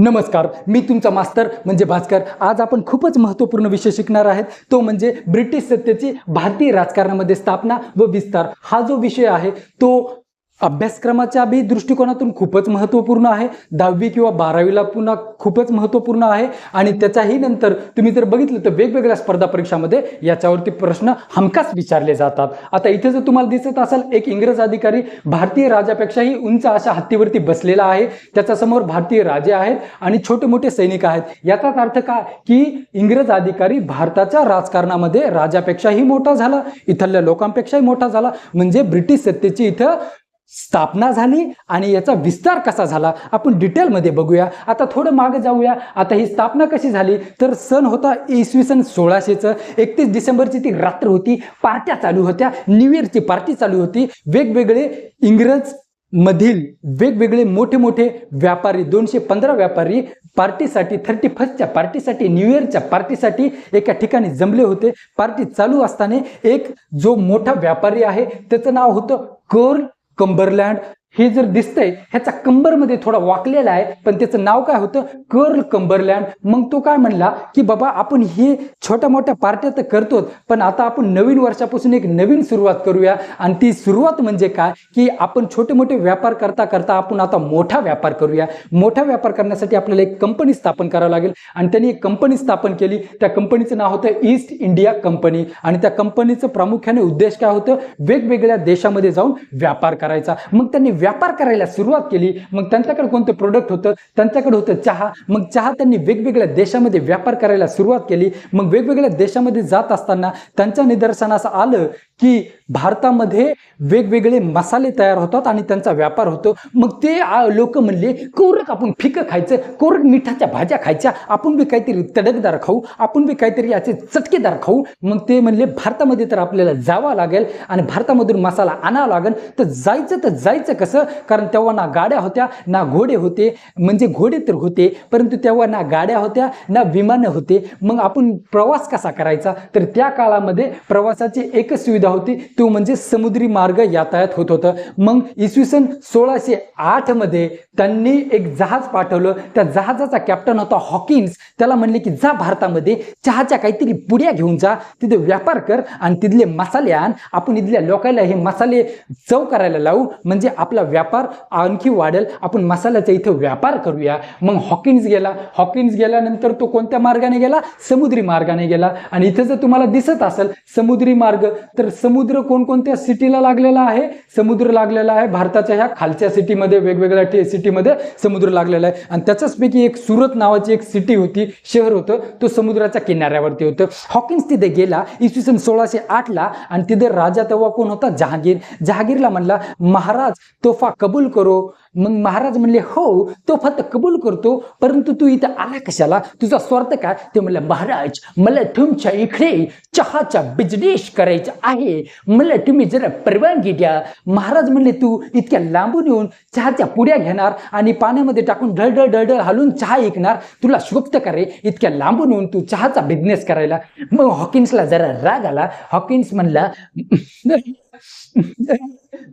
नमस्कार मी तुमचा मास्तर म्हणजे भास्कर. आज आपण खूपच महत्त्वपूर्ण विषय शिकणार आहेत. तो म्हणजे ब्रिटिश सत्तेची भारतीय राजकारणामध्ये स्थापना व विस्तार. हा जो विषय आहे तो अभ्यासक्रमाच्या बी दृष्टिकोनातून खूपच महत्त्वपूर्ण आहे. दहावी किंवा बारावीला पुन्हा खूपच महत्त्वपूर्ण आहे. आणि त्याच्याही नंतर तुम्ही जर बघितलं तर वेगवेगळ्या स्पर्धा परीक्षामध्ये याच्यावरती प्रश्न हमखास विचारले जातात. आता इथे जर तुम्हाला दिसत असाल एक इंग्रज अधिकारी भारतीय राजापेक्षाही उंच अशा हत्तीवरती बसलेला आहे. त्याच्यासमोर भारतीय राजे आहेत आणि छोटे मोठे सैनिक आहेत. याचाच अर्थ काय की इंग्रज अधिकारी भारताच्या राजकारणामध्ये राजापेक्षाही मोठा झाला इथल्या लोकांपेक्षाही मोठा झाला. म्हणजे ब्रिटिश सत्तेची इथं स्थापना झाली आणि याचा विस्तार कसा झाला आपण डिटेलमध्ये बघूया. आता थोडं मागे जाऊया. आता ही स्थापना कशी झाली? तर सण होता इसवी सन सोळाशेचं. एकतीस डिसेंबरची ती रात्र होती. पार्ट्या चालू होत्या. न्यू इयरची पार्टी चालू होती. वेगवेगळे इंग्रज मधील वेगवेगळे मोठे मोठे व्यापारी दोनशे पंधरा व्यापारी पार्टीसाठी थर्टी फर्स्टच्या पार्टीसाठी न्यू इयरच्या पार्टीसाठी एका ठिकाणी जमले होते. पार्टी चालू असताना एक जो मोठा व्यापारी आहे त्याचं नाव होतं कर्ल कंबरलँड हे जर दिसतंय ह्याचा कंबरमध्ये थोडा वाकलेला आहे पण त्याचं नाव काय होतं? Carl Cumberland. मग तो काय म्हणला की बाबा आपण हे छोट्या मोठ्या पार्ट्या तर करतोच पण आता आपण नवीन वर्षापासून एक नवीन सुरुवात करूया. आणि ती सुरुवात म्हणजे काय? की आपण छोटे मोठे व्यापार करता करता आपण आता मोठा व्यापार करूया. मोठा व्यापार करण्यासाठी आपल्याला एक कंपनी स्थापन करावं लागेल. आणि त्यांनी एक कंपनी स्थापन केली. त्या कंपनीचं नाव होतं ईस्ट इंडिया कंपनी. आणि त्या कंपनीचं प्रामुख्याने उद्देश काय होतं? वेगवेगळ्या देशामध्ये जाऊन व्यापार करायचा. मग त्यांनी व्यापार करायला सुरुवात केली मग त्यांच्याकडे कोणतं प्रोडक्ट होतं? त्यांच्याकडे होतं चहा. मग चहा त्यांनी वेगवेगळ्या देशामध्ये व्यापार करायला सुरुवात केली. मग वेगवेगळ्या देशामध्ये जात असताना त्यांच्या निदर्शनास आलं की भारतामध्ये वेगवेगळे मसाले तयार होतात आणि त्यांचा व्यापार होतो. मग ते लोक म्हणले कोरक आपण फिकं खायचं कोरक मिठाच्या भाज्या खायच्या आपण बी काहीतरी तडकदार खाऊ आपण बी काहीतरी याचे चटकेदार खाऊ. मग ते म्हणले भारतामध्ये तर आपल्याला जावं लागेल आणि भारतामधून मसाला आणावा लागेल. तर जायचं तर जायचं कसं? कारण तेव्हा ना गाड्या होत्या ना घोडे होते. म्हणजे घोडे तर होते परंतु तेव्हा ना गाड्या होत्या ना विमानं होते. मग आपण प्रवास कसा करायचा? तर त्या काळामध्ये प्रवासाची एकच सुविधा होती. तो म्हणजे समुद्री मार्ग यातायात होत होतं. मग इसवी सन सोळाशे आठमध्ये त्यांनी एक जहाज पाठवलं. त्या जहाजाचा कॅप्टन होता हॉकिन्स. त्याला म्हणले की जा भारतामध्ये चहाच्या काहीतरी पुड्या घेऊन जा. तिथे व्यापार कर आणि तिथले मसाले आण. आपण इथल्या लोकायला हे मसाले चव करायला लावू. म्हणजे आपला व्यापार आणखी वाढेल. आपण मसाल्याचा इथं व्यापार करूया. मग हॉकिन्स गेला. हॉकिन्स गेल्यानंतर तो कोणत्या मार्गाने गेला? समुद्री मार्गाने गेला. आणि इथं जर तुम्हाला दिसत असेल समुद्री मार्ग तर समुद्र कोणकोणत्या सिटीला लागलेला आहे? समुद्र लागलेला आहे भारताच्या ह्या खालच्या सिटीमध्ये वेगवेगळ्या सिटीमध्ये समुद्र लागलेला आहे. आणि त्याच्याचपैकी एक सुरत नावाची एक सिटी होती शहर होतं तो समुद्राच्या किनाऱ्यावरती होतं. हॉकिन्स तिथे गेला इसवी सन सोळाशे आठला आणि तिथे राजा तेव्हा कोण होता? जहागीर. जहागीरला म्हणला महाराज तोफा कबूल करो. मग महाराज म्हणले हो तो फक्त कबूल करतो परंतु तू इथं आला कशाला? तुझा स्वार्थ काय? ते म्हणलं महाराज मला तुमच्या इकडे चहाचा बिजनेस करायचा आहे. मला तुम्ही जरा परवानगी द्या. महाराज म्हणले तू इतक्या लांबून येऊन चहाच्या पुड्या घेणार आणि पाण्यामध्ये टाकून ढळढळ ढळढळ हलून चहा ऐकणार? तुला शोभतं करे रे? इतक्या लांबून येऊन तू चहाचा बिझनेस करायला? मग हॉकिन्सला जरा राग आला. हॉकिन्स म्हणला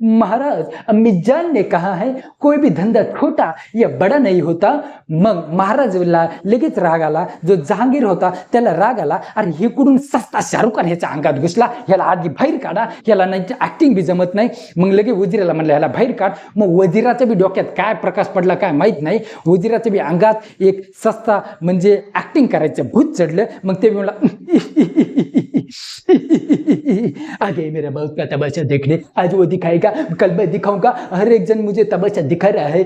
महाराज अम्मीजान ने कहा है कोई भी धंधा छोटा या बडा नाही होता मग महाराजला लगेच राग आला जो जहांगीर होता त्याला राग आला अरे हे कुठून सस्ता शाहरुख खान ह्याच्या अंगात घुसला ह्याला आधी बाहेर काढा ह्याला नाही ऍक्टिंग बी जमत नाही मग लगे वजिराला म्हणलं ह्याला बाहेर काढ मग वजिराच्या बी डोक्यात काय प्रकाश पडला काय माहीत नाही वजिराच्या बी अंगात एक सस्ता म्हणजे ऍक्टिंग करायचं भूत चढलं मग ते म्हणला आगे मेरा बहुत का तमाशा देखने आज वो दिखाएगा कल मैं दिखाऊंगा हर एक जन मुझे तमाशा दिखा रहा है।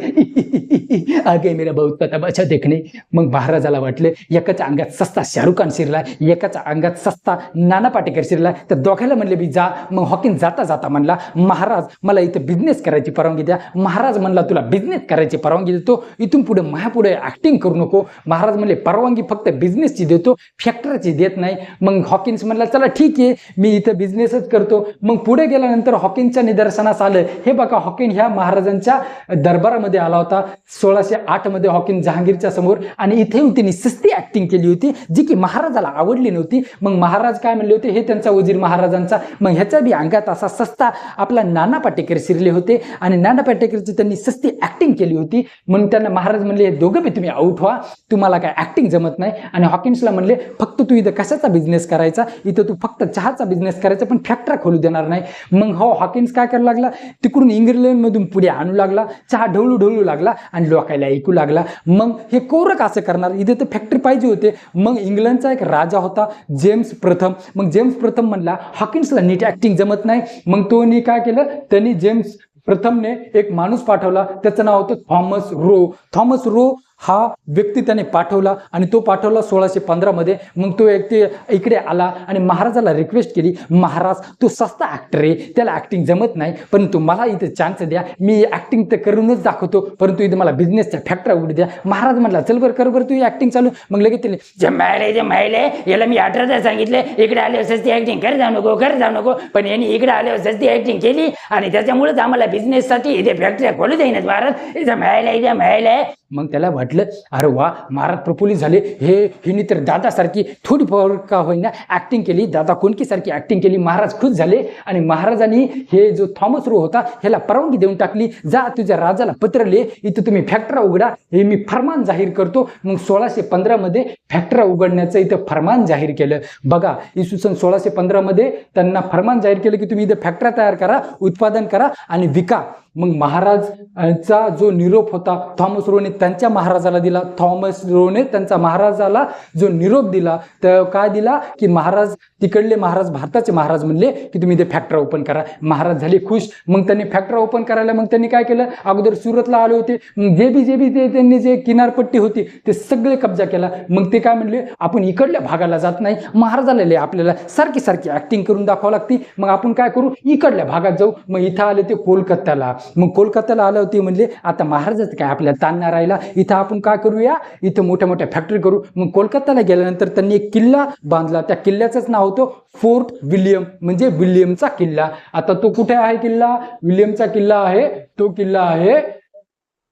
आगे मेरा बहुत तमाशा देखणे मग महाराजाला वाटले एकाच्या अंगात सस्ता शाहरुख खान शिरला एकाच्या अंगात सस्ता नाना पाटेकर शिरला तर दोघायला म्हणले मी जा. मग हॉकिन जाता जाता म्हणला महाराज मला इथं बिझनेस करायची परवानगी द्या. महाराज म्हणला तुला बिझनेस करायची परवानगी देतो इथून पुढे पुढे ऍक्टिंग करू नको. महाराज म्हणले परवानगी फक्त बिझनेसची देतो फॅक्टरीची देत नाही. मग हॉकिन्स म्हणला चला ठीक आहे मी इथं बिझनेसच करतो. मग पुढे गेल्यानंतर हॉकिनच्या निदर्शनास आलं. हे बघा हॉकिन ह्या महाराजांच्या दरबारामध्ये आला होता. सोळाशे आठमध्ये हॉकिन जहांगीरच्या समोर आणि इथे येऊन त्यांनी सस्ती ऍक्टिंग केली होती जी की महाराजाला आवडली नव्हती. मग महाराज काय म्हणले होते? हे त्यांचा वजीर महाराजांचा. मग ह्याच्या बी अंगात असा सस्ता आपला नाना पाटेकर शिरले होते आणि नाना पाटेकरची त्यांनी सस्ती ऍक्टिंग केली होती. म्हणून त्यांना महाराज म्हणले हे दोघं बी तुम्ही आउट व्हा. तुम्हाला काय ऍक्टिंग जमत नाही. आणि हॉकिन्सला म्हणले फक्त तू इथं कशाचा बिझनेस करायचा? इथं तू फक्त चहाचा बिझनेस करायचा पण फॅक्टरा खोलू देणार नाही. मग हो हॉकिन्स काय करायला लागला? तिकडून इंग्लंडमधून पुढे आणू लागला. चहा ढवळू ढवळू लागला आणि लोकायला ऐकू लागला. मग हे कोरं असं करणार? इथे तर फॅक्टरी पाहिजे होते. मग इंग्लंडचा एक राजा होता जेम्स प्रथम. मग जेम्स प्रथम म्हणला हॉकिन्सला नीट ऍक्टिंग जमत नाही. मग तो नी काय केलं? त्यांनी जेम्स प्रथमने एक माणूस पाठवला. त्याचं नाव होतं थॉमस रो. थॉमस रो हा व्यक्ती त्याने पाठवला आणि तो पाठवला सोळाशे पंधरामध्ये मग तो व्यक्ती इकडे आला आणि महाराजाला रिक्वेस्ट केली महाराज तो सस्ता ॲक्टर आहे त्याला ॲक्टिंग जमत नाही परंतु मला इथे चान्स द्या. मी ॲक्टिंग तर करूनच दाखवतो परंतु इथे मला बिझनेसच्या फॅक्टरी उघड द्या. महाराज म्हटला चल बरं कर बरं तू ॲक्टिंग चालू. मग लगेच त्याने जे मायले जे मायले याला मी अठरादा सांगितले. इकडे आले सस्ती ॲक्टिंग कर जाऊ नको कर जाऊ नको. पण यांनी इकडे आल्यावर सस्ती ॲक्टिंग केली आणि त्याच्यामुळेच आम्हाला बिझनेससाठी इथे फॅक्टरी खोलू देईनच महाराज. इथे मायले इथे मायले मग त्याला वाटलं अरे वा महाराज प्रफुल्लित झाले. हे हिने तर दादासारखी थोडी पॉवर का होईना ॲक्टिंग केली. दादा कोणकीसारखी ॲक्टिंग केली. महाराज खुश झाले आणि महाराजांनी हे जो थॉमस रो होता ह्याला परवानगी देऊन टाकली. जा तुझ्या राजाला पत्र लिहे इथं तुम्ही फॅक्टरा उघडा. हे मी फरमान जाहीर करतो. मग सोळाशे पंधरामध्ये फॅक्टरा उघडण्याचं इथं फरमान जाहीर केलं. बघा इसवी सन सोळाशे पंधरामध्ये त्यांना फरमान जाहीर केलं की तुम्ही इथं फॅक्टरा तयार करा उत्पादन करा आणि विका. मग महाराजचा जो निरोप होता थॉमस रोने त्यांच्या महाराजाला दिला. थॉमस रोने त्यांचा महाराजाला जो निरोप दिला तर काय दिला? की महाराज तिकडले महाराज भारताचे महाराज म्हणले की तुम्ही ते फॅक्टरी ओपन करा. महाराज झाले खुश. मग त्यांनी फॅक्टरी ओपन करायला मग त्यांनी काय केलं? अगोदर सुरतला आले होते. जे बी जे बी ते त्यांनी जे किनारपट्टी होती ते सगळे कब्जा केला. मग ते काय म्हणले? आपण इकडल्या भागाला जात नाही. महाराजाला लय आपल्याला सारखी सारखी ऍक्टिंग करून दाखवावं लागते. मग आपण काय करू? इकडल्या भागात जाऊ. मग इथं आले ते कोलकात्याला. मग कोलकात्याला आलं होती म्हणजे आता महाराजाचं काय आपल्याला ताण राहिला? इथं आपण काय करूया? इथं मोठ्या मोठ्या फॅक्टरी करू. मग कोलकात्याला गेल्यानंतर त्यांनी एक किल्ला बांधला. त्या किल्ल्याचंच नाव होतं फोर्ट विल्यम म्हणजे विल्यमचा किल्ला. आता तो कुठे आहे किल्ला? विल्यमचा किल्ला आहे तो किल्ला आहे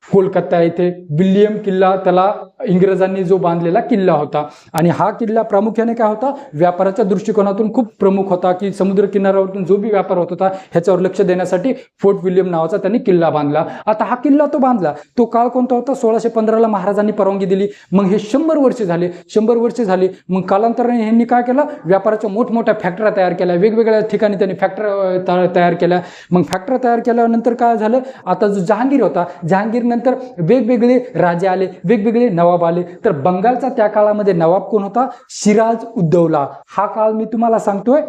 कोलकाता येथे विल्यम किल्ला त्याला इंग्रजांनी जो बांधलेला किल्ला होता. आणि हा किल्ला प्रामुख्याने काय होता? व्यापाराच्या दृष्टिकोनातून खूप प्रमुख होता की समुद्र किनाऱ्यावरून जो बी व्यापार होत होता ह्याच्यावर लक्ष देण्यासाठी फोर्ट विल्यम नावाचा त्यांनी किल्ला बांधला. आता हा किल्ला तो बांधला. तो काळ कोणता होता? सोळाशे पंधराला महाराजांनी परवानगी दिली. मग हे शंभर वर्ष झाले. शंभर वर्ष झाले. मग कालांतराने ह्यांनी काय केलं? व्यापाराच्या मोठमोठ्या फॅक्टऱ्या तयार केल्या. वेगवेगळ्या ठिकाणी त्यांनी फॅक्टऱ्या तयार केल्या. मग फॅक्टऱ्या तयार केल्यानंतर काय झालं? आता जो जहांगीर होता जहांगीर नंतर वेगवेगळे राजे आले. वेगवेगळे नवाब आले. तर बंगालचा त्या काळामध्ये नवाब कोण होता? शिराज उद्दौला हा काळ मी तुम्हाला सांगतोय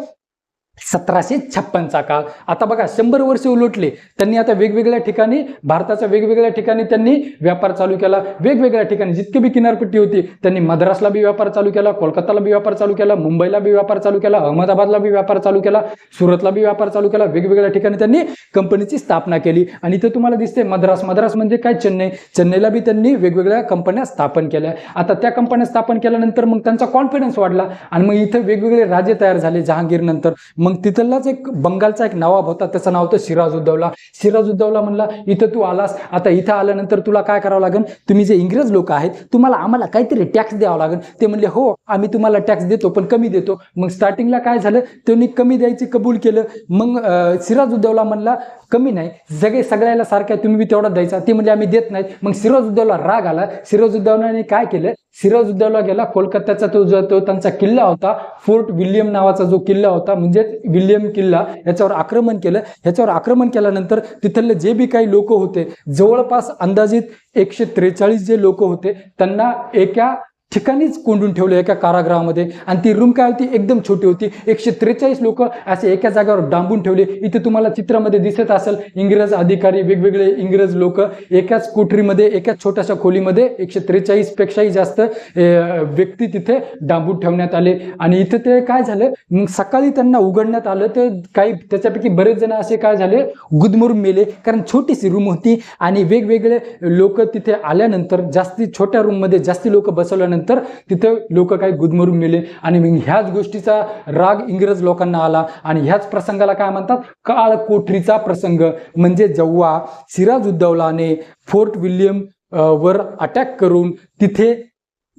सतराशे छप्पनचा काळ. आता बघा शंभर वर्ष उलटले. त्यांनी आता वेगवेगळ्या ठिकाणी भारताच्या वेगवेगळ्या ठिकाणी त्यांनी व्यापार चालू केला. वेगवेगळ्या ठिकाणी जितके बी किनारपट्टी होती त्यांनी मद्रासला बी व्यापार चालू केला कोलकाताला बी व्यापार चालू केला मुंबईला बी व्यापार चालू केला अहमदाबादला बी व्यापार चालू केला सुरतला बी व्यापार चालू केला वेगवेगळ्या ठिकाणी त्यांनी कंपनीची स्थापना केली. आणि इथं तुम्हाला दिसते मद्रास. मद्रास म्हणजे काय? चेन्नई. चेन्नईला बी त्यांनी वेगवेगळ्या कंपन्या स्थापन केल्या. आता त्या कंपन्या स्थापन केल्यानंतर मग त्यांचा कॉन्फिडन्स वाढला. आणि मग इथं वेगवेगळे राजे तयार झाले जहांगीर नंतर मग तिथलाच एक बंगालचा एक नवाब होता त्याचं नाव होतं सिराजुद्दौला. सिराजुद्दौला म्हणला इथं तू आलास आता इथं आल्यानंतर तुला काय करावं लागेल तुम्ही जे इंग्रज लोक आहेत तुम्हाला आम्हाला काहीतरी टॅक्स द्यावा लागेल ते म्हणले हो आम्ही तुम्हाला टॅक्स देतो पण कमी देतो. मग स्टार्टिंगला काय झालं? त्यांनी कमी द्यायचे कबूल केलं. मग सिराज सिराजुद्दौला म्हणला कमी नाही सगळे सगळ्याला सारख्या तुम्ही बी तेवढा द्यायचा. ते म्हणजे आम्ही देत नाहीत. मग सिराजुद्दौला राग आला. सिराजुद्दौलाने काय केलं? सिराजुद्दौला गेला कोलकात्याचा तो जो तो त्यांचा किल्ला होता फोर्ट विल्यम नावाचा जो किल्ला होता म्हणजे विल्यम किल्ला याच्यावर आक्रमण केलं. याच्यावर आक्रमण केल्यानंतर तिथले जे बी काही लोक होते जवळपास अंदाजित एकशे त्रेचाळीस जे लोक होते त्यांना एका ठिकाणीच कोंडून ठेवलं एका कारागृहामध्ये. आणि ती रूम काय होती? एकदम छोटी होती. एकशे त्रेचाळीस लोक असे एका जागेवर डांबून ठेवले. इथे तुम्हाला चित्रामध्ये दिसत असेल इंग्रज अधिकारी वेगवेगळे इंग्रज लोक एकाच कोठरीमध्ये एकाच छोट्याशा खोलीमध्ये एकशे त्रेचाळीस पेक्षाही जास्त व्यक्ती तिथे डांबून ठेवण्यात आले. आणि इथं ते काय झालं? मग सकाळी त्यांना उघडण्यात आलं. ते काही त्याच्यापैकी बरेच जण असे काय झाले? गुदमरून मेले. कारण छोटीशी रूम होती आणि वेगवेगळे लोक तिथे आल्यानंतर जास्ती छोट्या रूममध्ये जास्ती लोक बसवल्यानंतर तिथं लोक काही गुदमरून मेले आणि मग ह्याच गोष्टीचा राग इंग्रज लोकांना आला. आणि ह्याच प्रसंगाला काय म्हणतात? काळ कोठरीचा प्रसंग. म्हणजे जेव्हा सिराज उद्दौलाने फोर्ट विल्यम वर अटॅक करून तिथे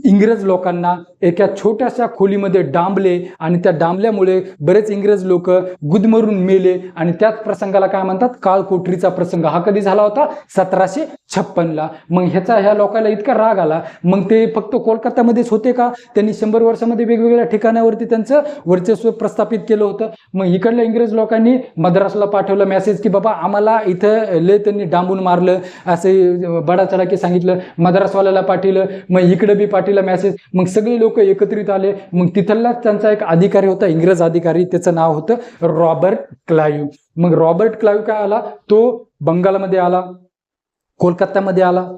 इंग्रज लोकांना एका छोट्याशा खोलीमध्ये डांबले आणि त्या डांबल्यामुळे बरेच इंग्रज लोक गुदमरून मेले आणि त्याच प्रसंगाला काय म्हणतात? काळकोठरीचा प्रसंग. हा कधी झाला होता? सतराशे छप्पनला. मग ह्याचा ह्या लोकांना इतका राग आला. मग ते फक्त कोलकात्यामध्येच होते का? त्यांनी शंभर वर्षामध्ये वेगवेगळ्या ठिकाणावरती त्यांचं वर्चस्व प्रस्थापित केलं होतं. मग इकडल्या इंग्रज लोकांनी मद्रासला पाठवलं मेसेज की बाबा आम्हाला इथं लय त्यांनी डांबून मारलं. असे बडा सांगितलं मद्रासवाल्याला पाठवलं. मग इकडं बी पाठवलं. मेसेज मग सगळे लोक एकत्रित आले. मग तिथलाच त्यांचा एक अधिकारी होता इंग्रज अधिकारी त्याचं नाव होतं रॉबर्ट क्लाईव्ह मग रॉबर्ट क्लायू काय आला? तो बंगालमध्ये आला कोलकात्यामध्ये आला.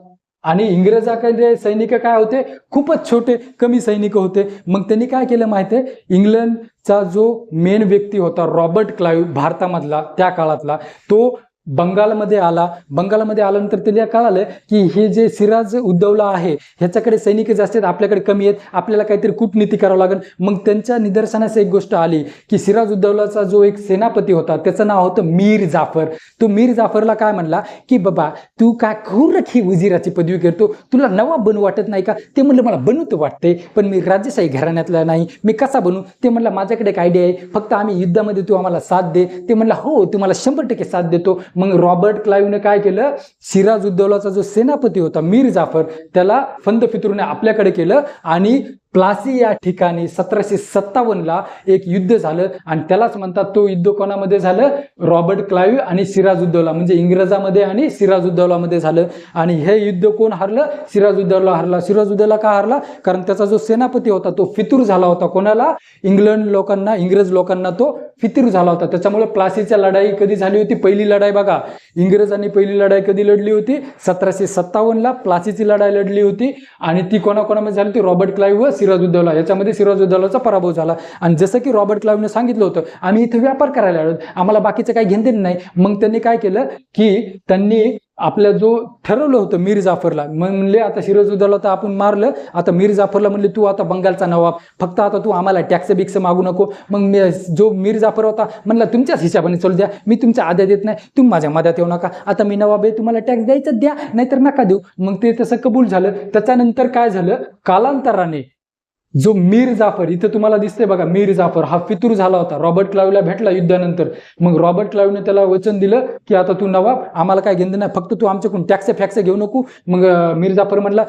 आणि इंग्रजाकडे सैनिक काय होते? खूपच छोटे कमी सैनिक होते. मग त्यांनी काय केलं माहिती आहे इंग्लंडचा जो मेन व्यक्ती होता रॉबर्ट क्लाईव्ह भारतामधला त्या काळातला तो बंगालमध्ये आला. बंगालमध्ये आल्यानंतर त्याला कळालं की हे जे सिराज उद्धवला आहे ह्याच्याकडे सैनिक जास्त आहेत आपल्याकडे कमी आहेत. आपल्याला काहीतरी कूटनीती करावं लागेल. मग त्यांच्या निदर्शनास एक गोष्ट आली की सिराज उद्धवलाचा जो एक सेनापती होता त्याचं नाव होतं मीर जाफर. तो मीर जाफरला काय म्हणला? की बाबा तू काय खूरक ही वजिराची पदवी करतो तुला नवा बनू वाटत नाही का? ते म्हणलं मला बनवतं वाटते पण मी राजेशाही घराण्यातला नाही. मी कसा बनू? ते म्हणलं माझ्याकडे एक आयडिया आहे. फक्त आम्ही युद्धामध्ये तू आम्हाला साथ दे. ते म्हणलं हो तुम्हाला शंभर टक्के साथ देतो. मग रॉबर्ट क्लाईव्हने काय केलं? सिराज उद्दौलाचा जो सेनापती होता मीर जाफर त्याला फंद फितरूने आपल्याकडे केलं आणि प्लासी या ठिकाणी सतराशे सत्तावन्नला एक युद्ध झालं आणि त्यालाच म्हणतात तो युद्ध कोणामध्ये झालं? रॉबर्ट क्लाईव्ह आणि सिराज उद्दौला म्हणजे इंग्रजामध्ये आणि सिराजुद्दौलामध्ये झालं. आणि हे युद्ध कोण हरलं? सिराजुद्दौला हरला. सिराजुद्दौला का हरला? कारण त्याचा जो सेनापती होता तो फितूर झाला होता. कोणाला? इंग्लंड लोकांना इंग्रज लोकांना तो फितूर झाला होता. त्याच्यामुळे प्लासीच्या लढाई कधी झाली होती? पहिली लढाई बघा. इंग्रजांनी पहिली लढाई कधी लढली होती? सतराशे सत्तावन्नला प्लासीची लढाई लढली होती. आणि ती कोणाकोणामध्ये झाली होती? रॉबर्ट क्लाईव्ह व सिराजुद्दौला याच्यामध्ये सिराजुद्दौलाचा पराभव झाला. आणि जसं की रॉबर्ट क्लाईव्हने सांगितलं होतं आम्ही इथं व्यापार करायला आलो आम्हाला बाकीचं काही घेणं नाही. मग त्यांनी काय केलं की त्यांनी आपल्या जो ठरवलं होतं मीर जाफरला मग म्हणले आता सिराजुद्दौला तर आपण मारलं आता मीर जाफरला म्हणले तू आता बंगालचा नवाब फक्त आता तू आम्हाला टॅक्स बिक्स मागू नको. मग मी जो मीर जाफर होता म्हणला तुमच्याच हिशोबाने चालू द्या मी तुमच्या आद्या देत नाही तुम्ही माझ्या मध्यात येऊ नका आता मी नवाब आहे तुम्हाला टॅक्स द्यायचं द्या नाहीतर नका देऊ. मग ते तसं कबूल झालं. त्याच्यानंतर काय झालं? कालांतराने जो मीर जाफर इथं तुम्हाला दिसतंय बघा मीर जाफर हा फितूर झाला होता. रॉबर्ट क्लाईव्हला भेटला युद्धानंतर. मग रॉबर्ट क्लाईव्हने त्याला वचन दिलं की आता तू नवाब आम्हाला काय घेणं नाही फक्त तू आमच्याकडून टॅक्स फॅक्स घेऊ नको. मग मीर जाफर म्हटला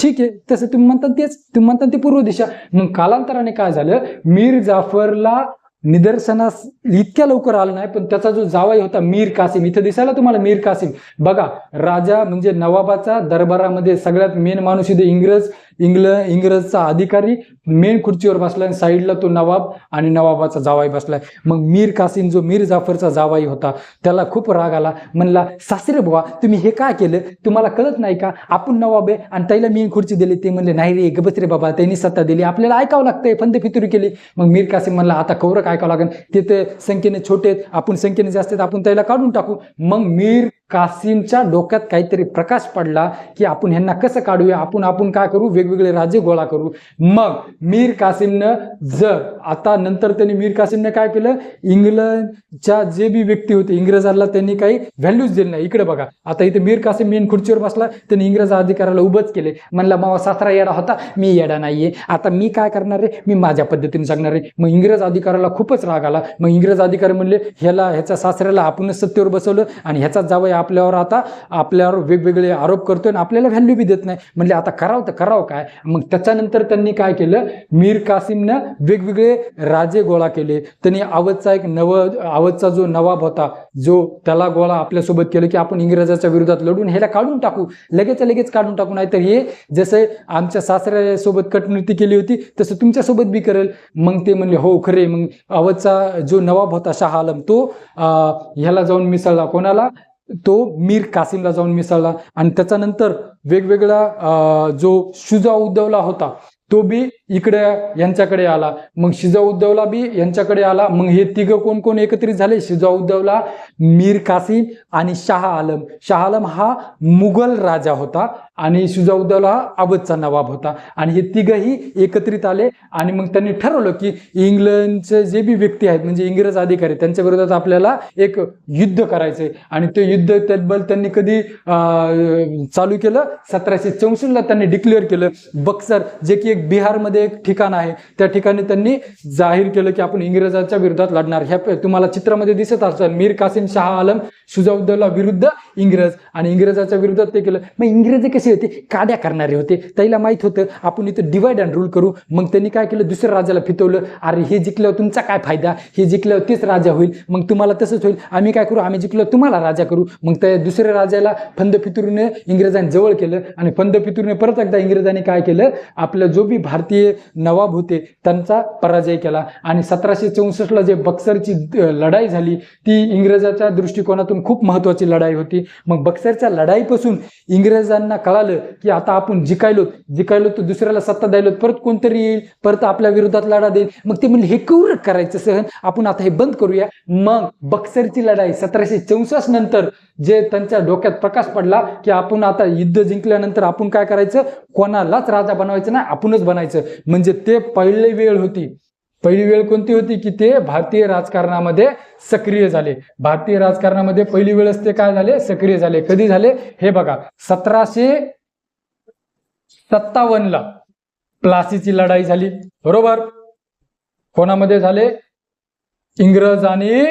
ठीक आहे तसं तुम्ही म्हणतात तेच तुम्ही म्हणतात ते पूर्व दिशा. मग कालांतराने काय झालं मीर जाफरला निदर्शनास इतक्या लवकर आलं नाही पण त्याचा जो जावाई होता मीर कासिम इथं दिसायला तुम्हाला मीर कासिम. बघा राजा म्हणजे नवाबाचा दरबारामध्ये सगळ्यात मेन माणूस इथे इंग्रज इंग्ल इंग्रजचा अधिकारी मेन खुर्चीवर बसलाय आणि साईडला तो नवाब आणि नवाबाचा जावाई बसलाय. मग मीर कासिम जो मीर जाफरचा जावाई होता त्याला खूप राग आला. म्हणला सासरे बुवा तुम्ही हे काय केलं? तुम्हाला कळत नाही का? आपण नवाब आहे आणि त्याला मेन खुर्ची दिली. ते म्हणले नाही रे गबस रे बाबा त्यांनी सत्ता दिली. आपल्याला ऐकावं लागतंय फंद फितुरी केली. मग मीर कासिम म्हणला आता कौरक ऐकावं लागेल. ते तर संख्येने छोटे आहेत. आपण संख्येने जास्त आहेत. आपण त्याला काढून टाकू. मग मीर कासिमच्या डोक्यात काहीतरी प्रकाश पडला की आपण ह्यांना कसं काढूया? आपण आपण काय करू? वेगवेगळे राज्य गोळा करू. मग मीर कासिमनं जर आता नंतर त्यांनी मीर कासिमनं काय केलं? इंग्लंडच्या जे बी व्यक्ती होते इंग्रजांना त्यांनी काही व्हॅल्यूज दिले नाही. इकडे बघा. आता इथे मीर कासिम मेन खुर्चीवर बसला त्यांनी इंग्रज अधिकाऱ्याला उभंच केले. म्हणला मावा सासरा येडा होता. मी येडा नाहीये. आता मी काय करणार आहे? मी माझ्या पद्धतीने सांगणार आहे. मग इंग्रज अधिकाऱ्याला खूपच राग आला. मग इंग्रज अधिकारी म्हणले ह्याला ह्याच्या सासऱ्याला आपणच सत्तेवर बसवलं आणि ह्याचा जावई आपल्यावर आता आपल्यावर वेगवेगळे आरोप करतोय आणि आपल्याला व्हॅल्यू बी देत नाही. म्हणले आता करावं तर करावं. काय काय? मग त्याच्यानंतर त्यांनी काय केलं? मीर कासिमनं वेगवेगळे राजे गोळा केले. त्यांनी अवधचा एक नव अवधचा जो नवाब होता जो त्याला गोळा आपल्यासोबत केलं की आपण इंग्रजाच्या विरोधात लढून ह्याला काढून टाकू. लगेच लगेच काढून टाकू. नाही तर हे जसं आमच्या सासऱ्यासोबत कटनीती केली होती तसं तुमच्यासोबत बी करेल. मग ते म्हणले हो खरे. मग अवधचा जो नवाब होता शाह आलम तो ह्याला जाऊन मिसळला. कोणाला? तो मीर कासिमला जाऊन मिसळला. आणि त्याच्यानंतर वेगवेगळा जो शुजा उद्धवला होता तो बी इकडे यांच्याकडे आला. मग शिजा उद्धवला बी यांच्याकडे आला. मग हे तिघं कोण कोण एकत्रित झाले? शिजा उद्धवला मीर कासिम आणि शाह आलम. शाह आलम हा मुघल राजा होता आणि शिजा उद्धवला हा अवधचा नवाब होता. आणि हे तिघही एकत्रित आले आणि मग त्यांनी ठरवलं की इंग्लंडचे जे बी व्यक्ती आहेत म्हणजे इंग्रज अधिकारी त्यांच्या विरोधात आपल्याला एक युद्ध करायचंय. आणि ते युद्ध तब्बल त्यांनी कधी चालू केलं? सतराशे चौसष्टला त्यांनी डिक्लेअर केलं. बक्सर जे की एक बिहारमध्ये मध्ये एक ठिकाण आहे. त्या ठिकाणी त्यांनी जाहीर केलं की आपण इंग्रजांच्या विरोधात लढणार. ह्या तुम्हाला चित्रामध्ये दिसत असेल मीर कासिम शाह आलम शुजाउद्दौला विरुद्ध इंग्रज आणि इंग्रजाच्या विरोधात ते केलं. मग इंग्रज कसे होते? काड्या करणारे होते. त्याला माहीत होतं आपण इथं डिवाइड अँड रूल करू. मग त्यांनी काय केलं? दुसऱ्या राजाला फितवलं. अरे हे जिंकल्यावर तुमचा काय फायदा? हे जिंकल्यावर तेच राजा होईल. मग तुम्हाला तसंच होईल. आम्ही काय करू? आम्ही जिंकलो तुम्हाला राजा करू. मग त्या दुसऱ्या राजाला फंद फितुरीने इंग्रजांनी जवळ केलं. आणि फंद फितुरीने परत एकदा इंग्रजांनी काय केलं? आपलं जो बी भारतीय नवाब होते त्यांचा पराजय केला. आणि सतराशे चौसष्टला जे बक्सरची लढाई झाली ती इंग्रजाच्या दृष्टिकोनातून खूप महत्वाची लढाई होती. मग बक्सरच्या लढाईपासून इंग्रजांना कळालं की आता आपण जिकायलो. जिकायलो तर दुसऱ्याला सत्ता द्यायलो. परत कोणतरी येईल. परत आपल्या विरोधात लढा देईल. मग ते म्हणले हे कौर करायचं सहन? आपण आता हे बंद करूया. मग बक्सरची लढाई सतराशे चौसष्ट नंतर जे त्यांच्या डोक्यात प्रकाश पडला की आपण आता युद्ध जिंकल्यानंतर आपण काय करायचं? कोणालाच राजा बनवायचं नाही आपणच बनायचं. म्हणजे ते पहिली वेळ होती. पहिली वेळ कोणती होती की ते भारतीय राजकारणामध्ये सक्रिय झाले. भारतीय राजकारणामध्ये पहिली वेळच ते काय झाले? सक्रिय झाले. कधी झाले? हे बघा. सतराशे सत्तावन्नला प्लासीची लढाई झाली. बरोबर? कोणामध्ये झाले? इंग्रज आणि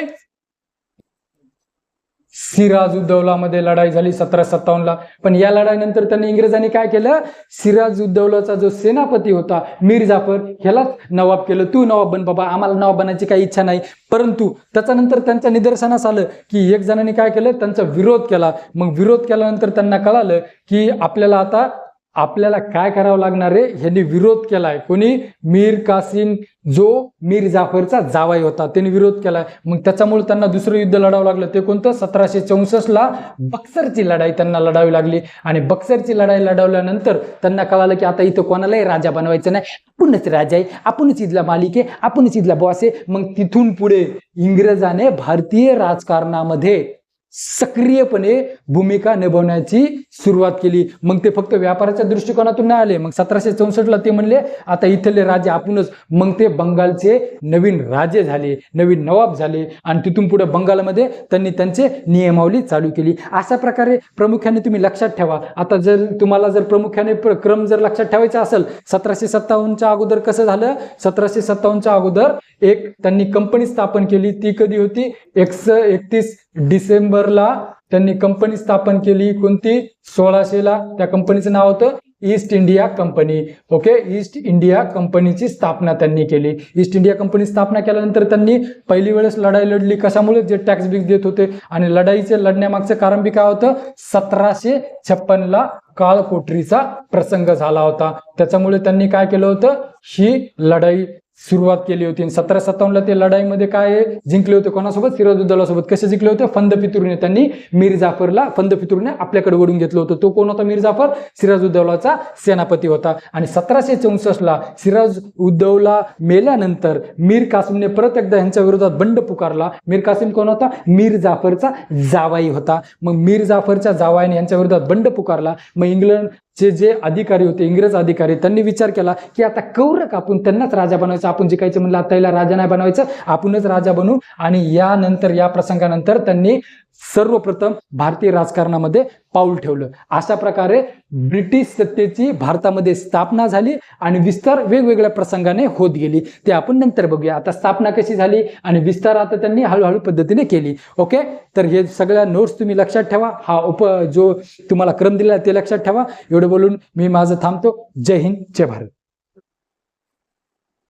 सिराज उद्दौलामध्ये लढाई झाली सतरा सत्तावन्नला. पण या लढाईनंतर त्यांनी इंग्रजांनी काय केलं? सिराज उद्दौलाचा जो सेनापती होता मीर जाफर ह्यालाच नवाब केलं. तू नवाब बन बाबा आम्हाला नवाब बनायची काही इच्छा नाही. परंतु त्याच्यानंतर त्यांच्या निदर्शनास आलं की एक जणांनी काय केलं? त्यांचा विरोध केला. मग विरोध केल्यानंतर त्यांना कळालं की आपल्याला आता आपल्याला काय करावं लागणार आहे? ह्यांनी विरोध केलाय. कोणी? मीर कासिम जो मीर जाफरचा जावाई होता त्यांनी विरोध केलाय. मग त्याच्यामुळे त्यांना दुसरं युद्ध लढावं लागलं. ते कोणतं? सतराशे चौसष्टला बक्सरची लढाई त्यांना लढावी लागली. आणि बक्सरची लढाई लढवल्यानंतर त्यांना कळालं की आता इथं कोणालाही राजा बनवायचं नाही. आपणच राजा आहे. आपणच इथला मालिक आहे. आपणच इथला बॉस आहे. मग तिथून पुढे इंग्रजाने भारतीय राजकारणामध्ये सक्रियपणे भूमिका निभावण्याची सुरुवात केली. मग ते फक्त व्यापाराच्या दृष्टिकोनातून नाही आले. मग सतराशे चौसष्टला ते म्हणले आता इथले राजे आपणच. मग ते बंगालचे नवीन राजे झाले नवीन नवाब झाले. आणि तिथून पुढे बंगालमध्ये त्यांनी त्यांचे नियमावली चालू केली. अशा प्रकारे प्रामुख्याने तुम्ही लक्षात ठेवा. आता जर तुम्हाला जर प्रामुख्याने क्रम जर लक्षात ठेवायचा असेल सतराशे सत्तावन्नच्या अगोदर कसं झालं? सतराशे सत्तावन्नच्या अगोदर एक त्यांनी कंपनी स्थापन केली. ती कधी होती? एकस एकतीस डिसेंबरला त्यांनी कंपनी स्थापन केली कोणती? सोळाशेला त्या कंपनीचं नाव होतं East India company. Okay? East India कंपनीची स्थापना त्यांनी केली. ईस्ट इंडिया कंपनी स्थापना केल्यानंतर त्यांनी पहिली वेळेस लढाई लढली कशामुळे? जे टॅक्स बिक्स देत होते. आणि लढाईचे लढण्यामागचं कारण बी काय होतं? सतराशे छप्पनला काळकोठरीचा प्रसंग झाला होता. त्याच्यामुळे त्यांनी काय केलं होतं? ही लढाई सुरुवात केली होती. सतरा सत्तावन्नला ते लढाईमध्ये काय जिंकले होते कोणासोबत? सिराजुद्दौलासोबत कसे जिंकले होते? फंद फितुरीने. त्यांनी मीर जाफरला फंद फितुरीने आपल्याकडे ओढून घेतलं होतं. तो कोण होता? मीर जाफर. सिराजुद्दौलाचा सेनापती होता. आणि सतराशे चौसष्टला सिराज उद्दौला मेल्यानंतर मीर कासिमने परत एकदा यांच्या विरोधात बंड पुकारला. मीर कासिम कोण होता? मीर जाफरचा जावाई होता. मग मीर जाफरच्या जावाईने यांच्या विरोधात बंड पुकारला. मग इंग्लंड जे अधिकारी होते इंग्रज अधिकारी त्यांनी विचार केला की आता कौरक आपण त्यांनाच राजा बनवायचा आपण जिकायचं म्हणलं आता राजा नाही बनवायचं आपणच राजा बनू. आणि यानंतर या प्रसंगानंतर त्यांनी सर्वप्रथम भारतीय राजकारणामध्ये पाऊल ठेवलं. अशा प्रकारे ब्रिटिश सत्तेची भारतामध्ये स्थापना झाली आणि विस्तार वेगवेगळ्या प्रसंगाने होत गेली. ते आपण नंतर बघूया. आता स्थापना कशी झाली आणि विस्तार आता त्यांनी हळूहळू पद्धतीने केली. ओके? तर हे सगळ्या नोट्स तुम्ही लक्षात ठेवा. हा उप जो तुम्हाला क्रम दिला ते लक्षात ठेवा. एवढं बोलून मी माझं थांबतो. जय हिंद जय भारत.